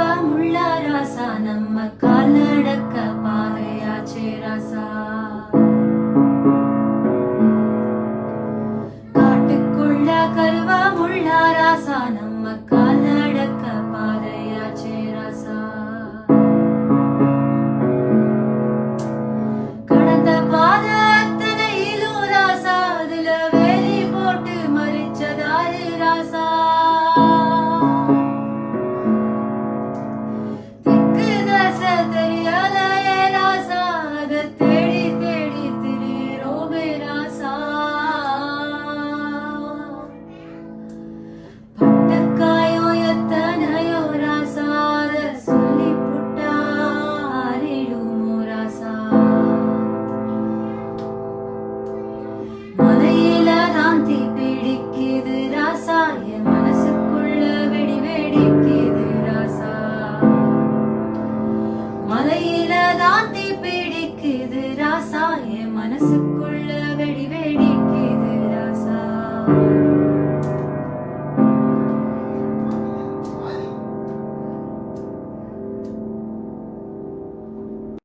பாவமுள்ளா ராசா நம்ம காலடக்க பாதையாச்சே ராசா. காட்டுக்குள்ள கருவாமுள்ளா ராசா நம்ம காலடக்க பாதையாச்சே ராசா. கடந்த பாத அத்தனையிலும் ராசா அதுல வேலி போட்டு மறிச்சதாரு ராசா. 나의 만의 습관